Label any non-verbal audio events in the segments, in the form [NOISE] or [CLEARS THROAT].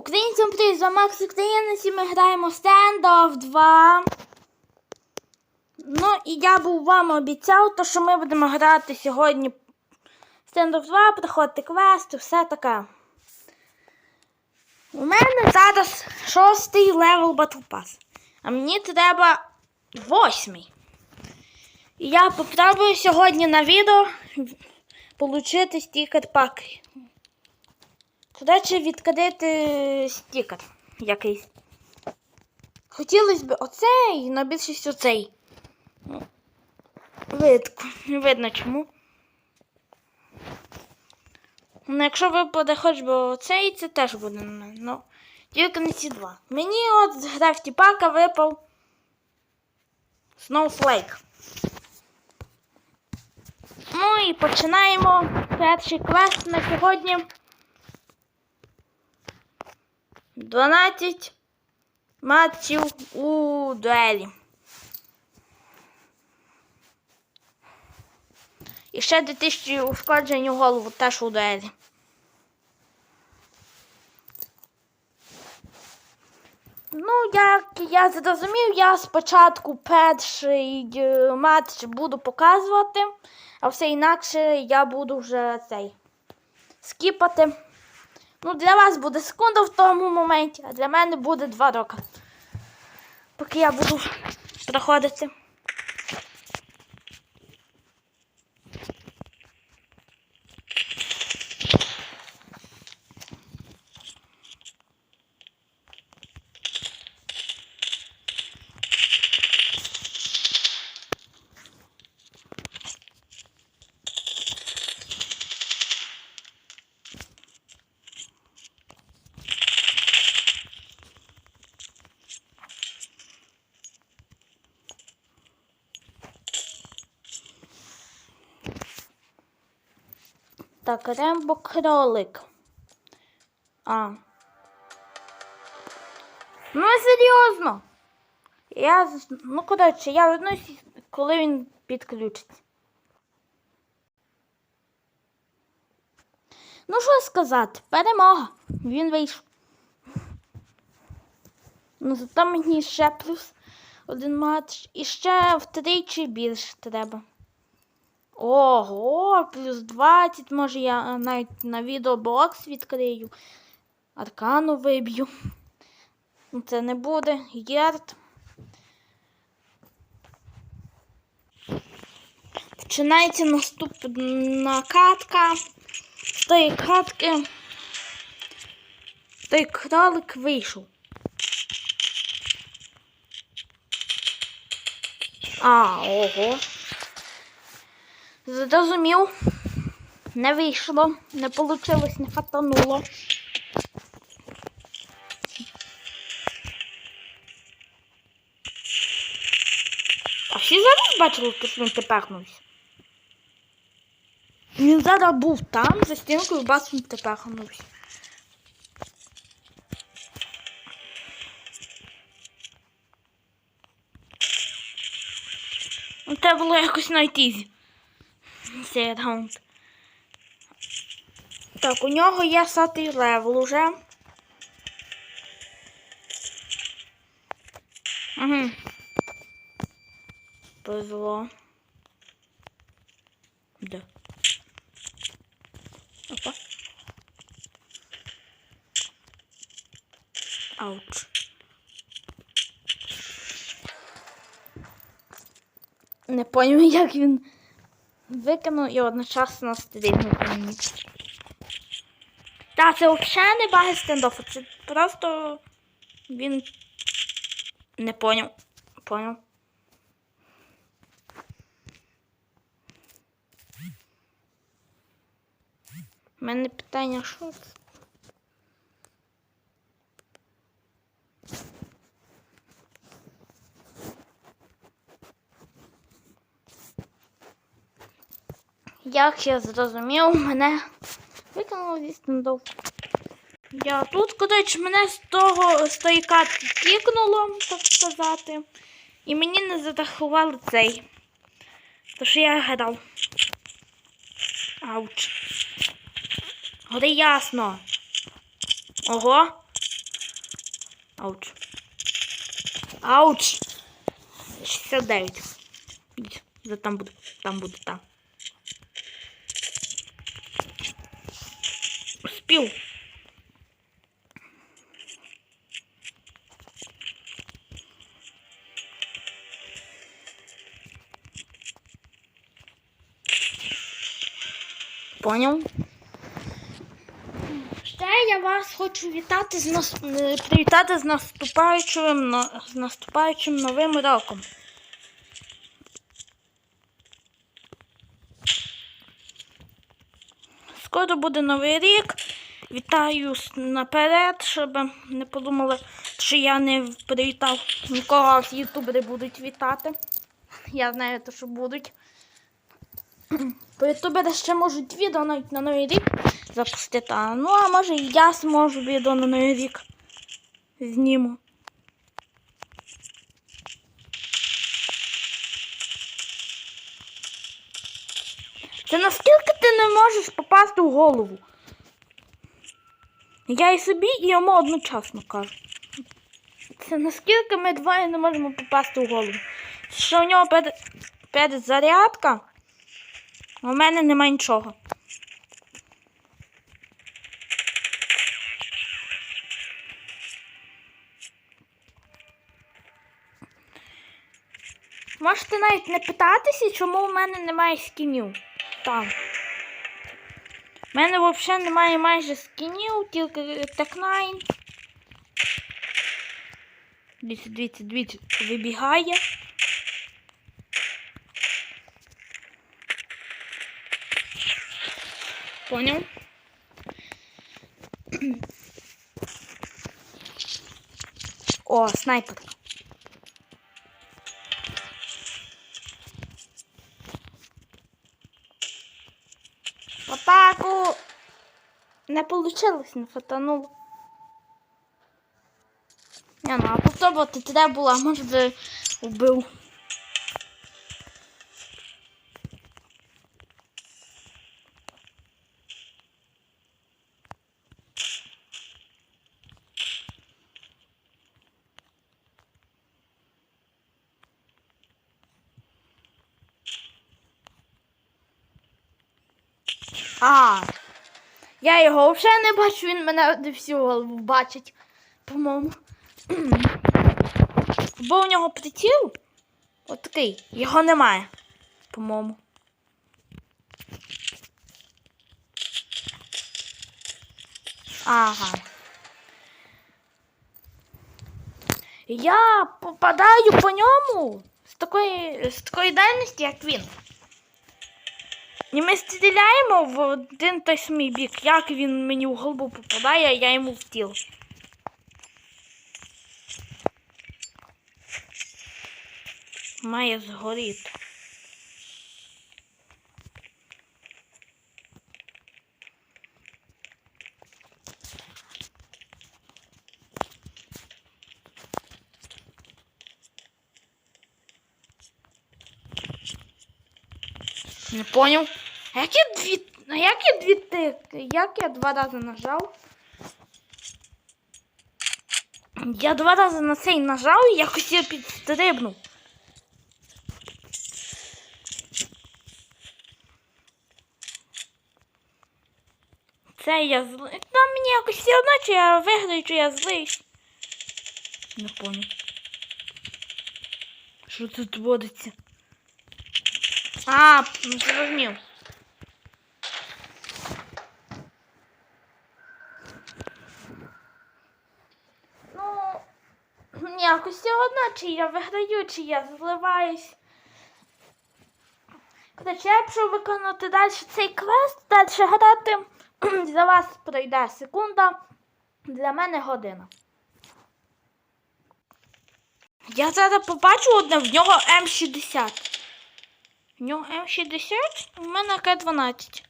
Українцям привіт, з вами Макс Українець і ми граємо Standoff 2. Ну і я був вам обіцяв, то, що ми будемо грати сьогодні Standoff 2, проходити квести, все таке. У мене зараз шостий левел Battle Pass. А мені треба восьмий. І я попробую сьогодні на відео отримати стікер паки. Коротше, відкрити стікер якийсь. Хотілося б оцей, але більшість оцей. Ну, Видко, не видно чому. Ну, якщо випаде хоч би оцей, це теж буде на мене. Ну, тільки не ці два. Мені от з графті пака випав Snowflake. Ну і починаємо перший квест на сьогодні. 12 матчів у дуелі. І ще 2000 ушкоджень у голову теж у дуелі. Ну, як я зрозумів, я спочатку перший е, матч буду показувати, а все інакше я буду вже цей скіпати. Ну, для вас буде секунда в тому моменті, а для мене буде два роки. Поки я буду проходити. Так, Рембо кролик. А. Ну, серйозно. Я. Ну, коротше, я вернусь, коли він підключиться. Ну, що сказати, перемога. Він вийшов. Ну, зато мені ще плюс один матч. І ще втричі більше треба. Ого, плюс 20, може я навіть на відеобокс відкрию. Аркану виб'ю. Це не буде. Єрт. Починається наступна катка. З тої катки. Той кролик вийшов. А, ого. Зрозумів. Не вийшло, не вийшло, не фатануло. А всі зараз бачили, що він тепехнувся? Він зараз був там, за стінкою бас він тепехнувся. Ну, Треба було якось знайти цей раунд. Так, у нього є сатий левел уже. Угу. Повезло. Да. Опа. Ауч. Не поняв, як він викинув і одночасно стрільнув по мені. Та, це взагалі не баги стендофу, це просто він не поняв. Поняв. У мене питання, що це? Як я зрозумів, мене викинуло зі стендов. Я тут, коротше, мене з того катки кікнуло, так сказати. І мені не зарахували цей. То що я гадав. Ауч. Годи ясно. Ого. Ауч. Ауч. 69. Ідь, За там буде. Там буде там. Успів. Поняв? Ще я вас хочу вітати з нас... е, привітати з наступаючим, з наступаючим новим роком. Скоро буде новий рік. Вітаю наперед, щоб не подумали, що я не привітав нікого, ютубери будуть вітати. Я знаю, то, що будуть. Бо ютубери ще можуть відео навіть на новий рік запустити. Ну, а може і я зможу відео на новий рік зніму. Це наскільки ти не можеш попасти в голову? Я і собі, і йому одночасно кажу. Це наскільки ми двоє не можемо попасти в голову. Що в нього перед, перезарядка, а у мене немає нічого. Можете навіть не питатися, чому в мене немає скінів. Там. У мене взагалі немає майже скінів, тільки Tech9. Дивіться, дивіться, дивіться, вибігає. Поняв? О, снайпер. Атаку! Не получилось, не фатануло. Не, ну а попробувати треба було, може би вбив. А, я його взагалі не бачу, він мене не всю голову бачить, по-моєму. [CLEARS THROAT] Бо у нього приціл от такий, його немає, по-моєму. Ага. Я попадаю по ньому з такої, з такої дальності, як він. І ми стріляємо в один той самий бік. Як він мені в голову попадає, я йому в тіл. Має згоріти. Не поняв. А як я дві. А як я дві ти. Як я два рази нажав? Я два рази на цей нажав і якось я підстрибнув. Це я злий. Там мені якось все одно, чи я виграю, чи я злий. Не поняв. Що тут водиться? А, ну, зрозумів. Ну, якось все одно, чи я виграю, чи я зливаюсь. Короче, я пішов виконати далі цей квест, далі грати. [CLEARS THROAT] За вас пройде секунда, для мене година. Я зараз побачу одне, в нього М60. В нього М60, у мене К12.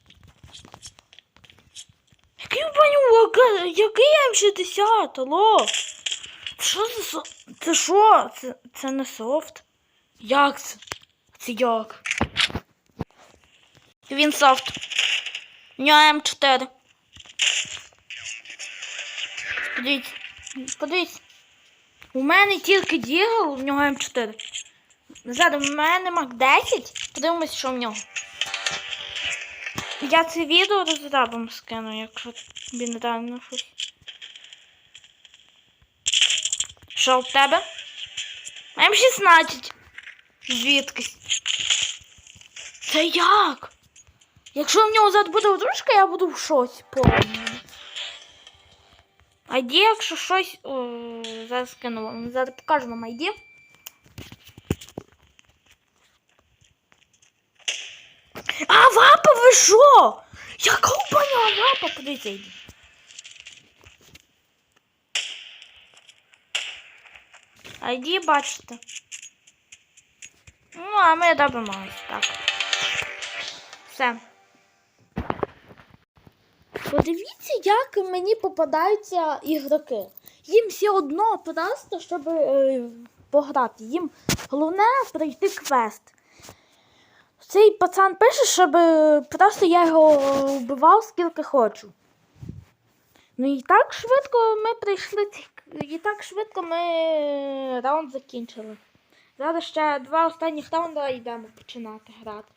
Який у який М60? Алло? Що за со... Це що? Це, це не софт? Як це? Це як? Він софт. У нього М4. Подивіться. Подивіться. У мене тільки дігл, в нього М4. Зараз в мене Мак 10. Подивимось, що в нього. Я це відео розрабом скину, якщо тобі не дано щось. Що в тебе? М16. Звідкись. Це як? Якщо в нього зараз буде одружка, я буду в шоці повному. ID, якщо щось. О, зараз скину вам. Зараз покажу вам ID. А, вапа, ви що? Яка у паня вапа? Подивіться, ID. ID бачите. Ну, а ми робимо ось так. Все. Подивіться, як мені попадаються ігроки. Їм все одно просто, щоб е, пограти. Їм головне пройти квест. Цей пацан пише, щоб е, просто я його вбивав скільки хочу. Ну і так швидко ми прийшли. І так швидко ми раунд закінчили. Зараз ще два останніх раунда йдемо починати грати.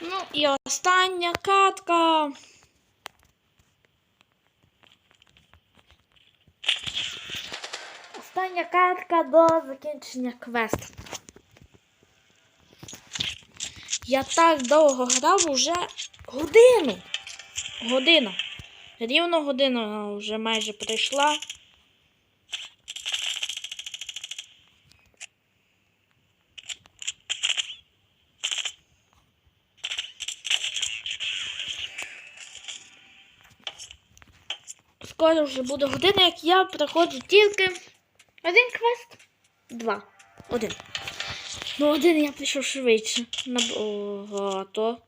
Ну і остання катка. Остання катка до закінчення квесту. Я так довго грав уже годину. Година. Рівно година вже майже прийшла. Скоро вже буде година, як я проходжу тільки один квест. Два. Один. Ну, один я прийшов швидше. Набагато.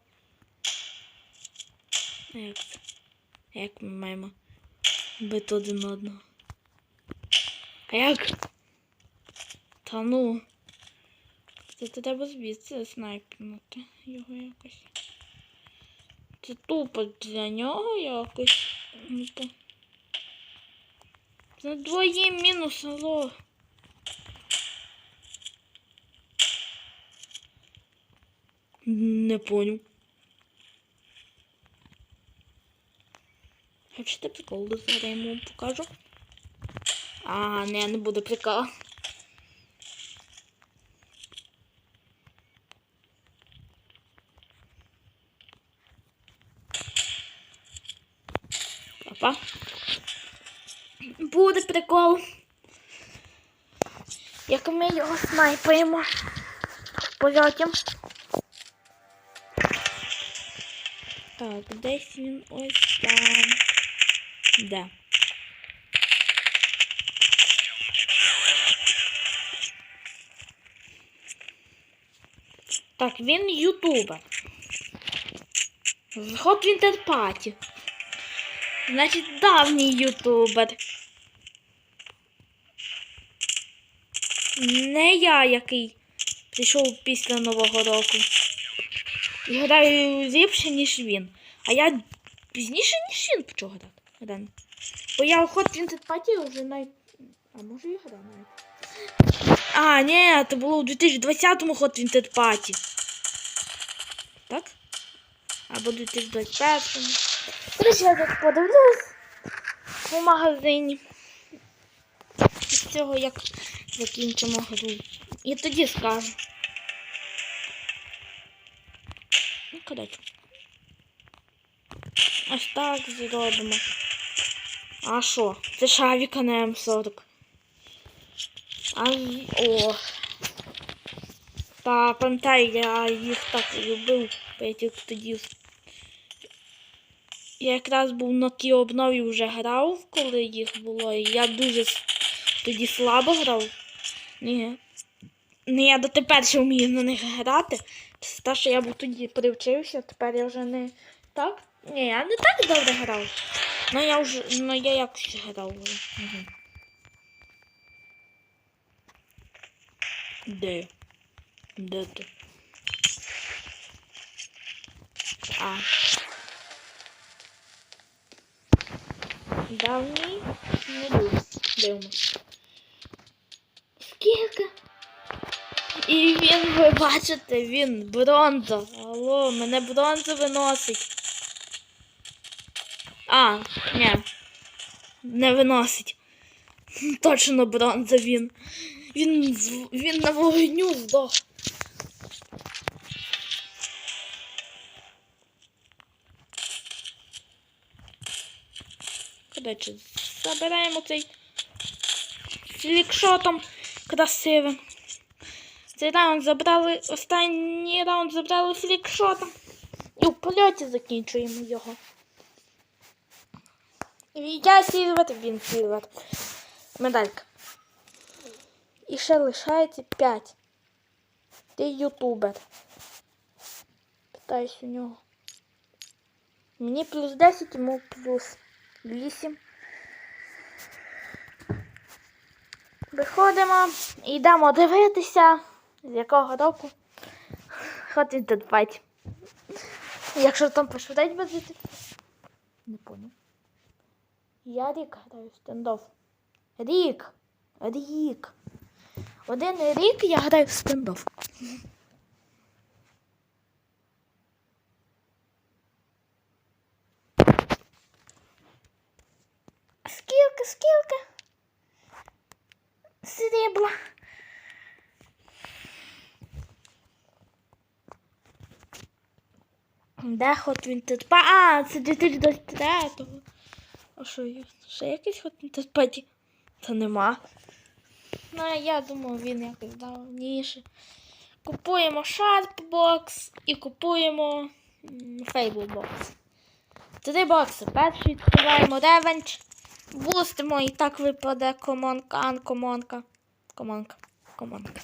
Як? Як ми маємо бити один одного? А як? Та ну. Це треба звідси снайпнути його якось. Це тупо для нього якось. Ну, то. Це двоє мінус, алло. Не понял. Хочете прикол зараз я йому покажу? А, не, не буде прикола. Опа. Буде прикол. Як ми його снайпаємо. Потім. Так, десь він ось там. Де? Так, він ютубер. З Hot Winter Party. Значить, давній ютубер. Не я, який прийшов після Нового року. І граю ліпше, ніж він. А я пізніше, ніж він почав грати. Бо я в Hot Winter Party вже навіть... А може і грав навіть. А, ні, це було у 2020-му Hot Winter Party. Так? Або 2021-му. Короче, я так подивлюсь у магазині. З цього як закінчимо гру. І тоді скажу. Коротше. Ось так зробимо. А що? Це шавіка на М40. А о. Та пам'ятаю, я їх так любив. Я тоді. Я якраз був на тій обнові вже грав, коли їх було. І я дуже тоді слабо грав. Ні. Ну, я дотепер ще вмію на них грати. Те, що я був тоді привчився, тепер я вже не так. Ні, я не так добре грав. Ну я вже. Ну я якось грав. Угу. Де? Де ти? А. Давній не. Дивимось. І він, ви бачите, він бронза. Алло, мене бронза виносить. А, ні. Не виносить. [LAUGHS] Точно бронза він. Він, він на вогню здох. Коротше, забираємо цей флікшотом красивим. Цей раунд забрали, останній раунд забрали флікшотом. І в польоті закінчуємо його. Я сільвер, він сільвер. Медалька. І ще лишається 5. Ти ютубер. Питаюсь у нього. Мені плюс 10, йому плюс 8. Виходимо і йдемо дивитися, з якого року до 20. Якщо там пошутить буде. Не понял. Я рік граю в стендов. Рік. Рік. Один рік я граю в стендов. Скільки, скільки? Де хот він тут? А, це 2023-го. А що є? Ще якийсь він тут паті? Та нема. Ну, я думаю, він якось давніше. Купуємо Sharpbox і купуємо Fable Три бокси. Перший відкриваємо Revenge. Бустимо і так випаде комонка, анкомонка. Комонка. Комонка.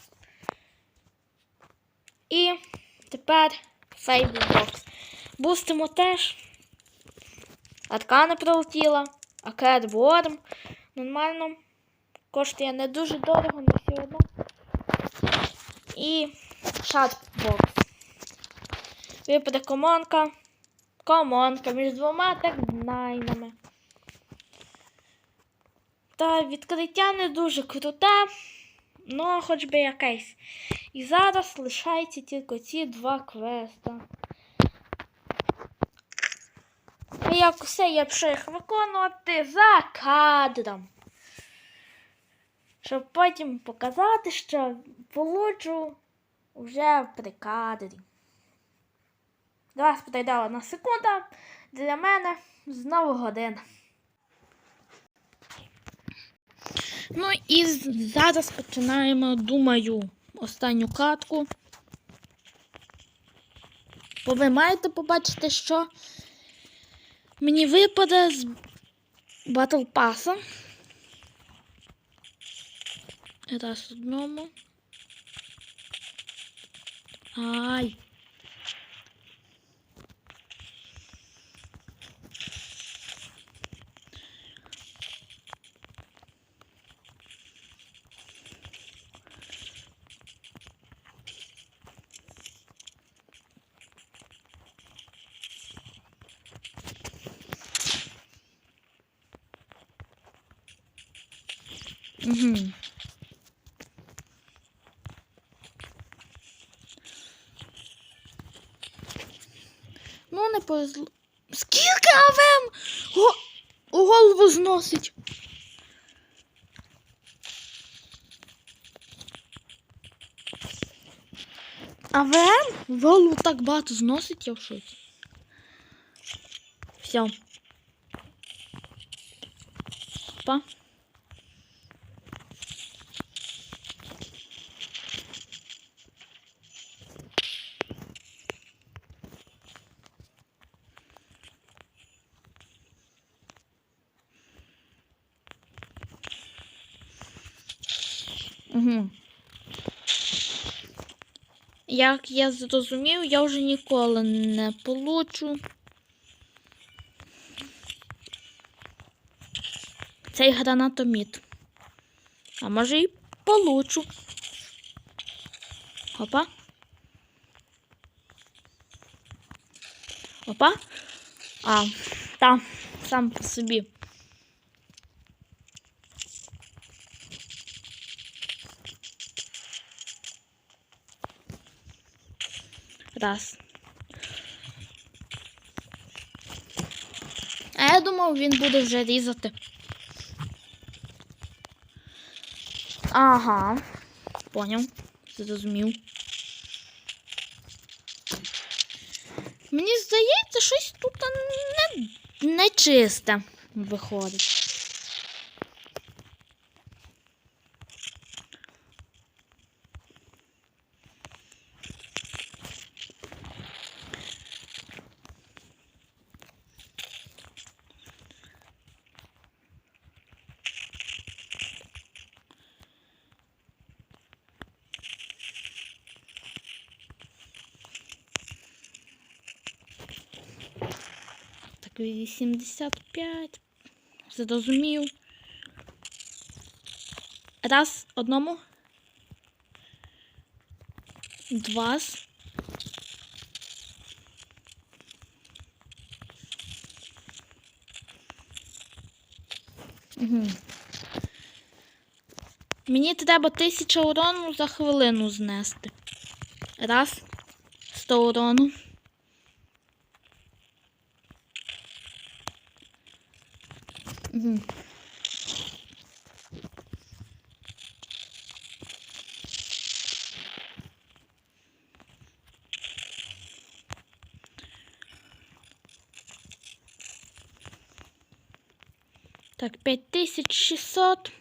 І тепер Fable Box. Бустимо теж. Атка не пролетіла. А Catworm нормально. Коштує не дуже дорого, не все одно. І шатбокс. Випаде комонка. Комонка між двома тегнайнами. Та відкриття не дуже круте, ну хоч би якесь. І зараз лишаються тільки ці два квеста. І як усе я їх виконувати за кадром. Щоб потім показати, що получу вже при кадрі. До вас пройде одна секунда. Для мене знову година. Ну і зараз починаємо, думаю, останню катку. Бо ви маєте побачити, що мені випаде з Battle Pass. Раз одному. Ай. Ну, не повезло. Скільки АВМ Го... голову зносить? АВМ голову так багато зносить, я в шоці. Все. Па. Угу. Як я зрозумів, я вже ніколи не получу. Цей гранатоміт. А може і получу. Опа. Опа. А, там, сам по собі. Раз. А я думав, він буде вже різати. Ага. Поняв. Зрозумів. Мені здається, щось тут не, не чисте виходить. Так, 85. Зрозумів. Раз, одному. Два. Угу. Мені треба тисяча урону за хвилину знести. Раз. Сто урону. Угу. Так, 5600.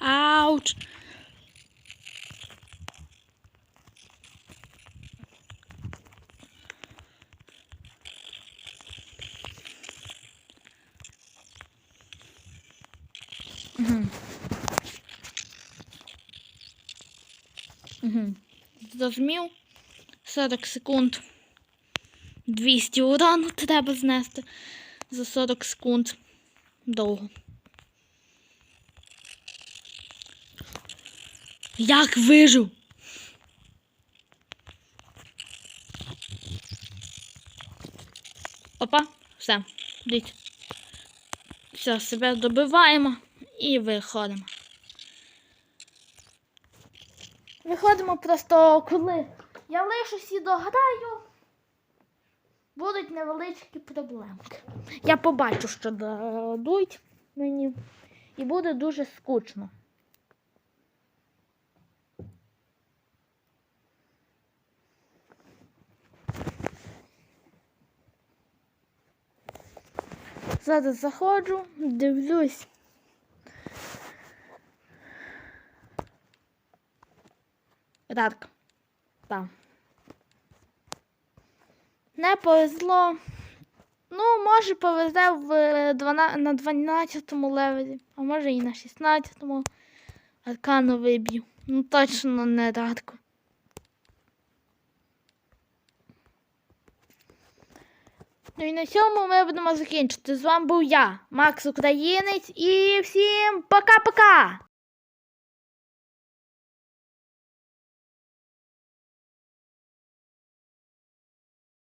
Ауч. Угу. Угу. Зрозумів. 40 секунд. 200 урану треба знести за 40 секунд. Довго. Як вижив? Опа, все, дивіться. Все, себе добиваємо і виходимо. Виходимо просто коли я лишусь і дограю, будуть невеличкі проблемки. Я побачу, що дадуть мені, і буде дуже скучно. Зараз заходжу, дивлюсь. Рарк. Там. Не повезло. Ну, може, повезе в 12, на 12 левелі, а може і на 16-му. Аркану виб'ю. Ну, точно не Рарку. Ну і на цьому ми будемо закінчити. З вами був я, Макс Українець, і всім пока-пока!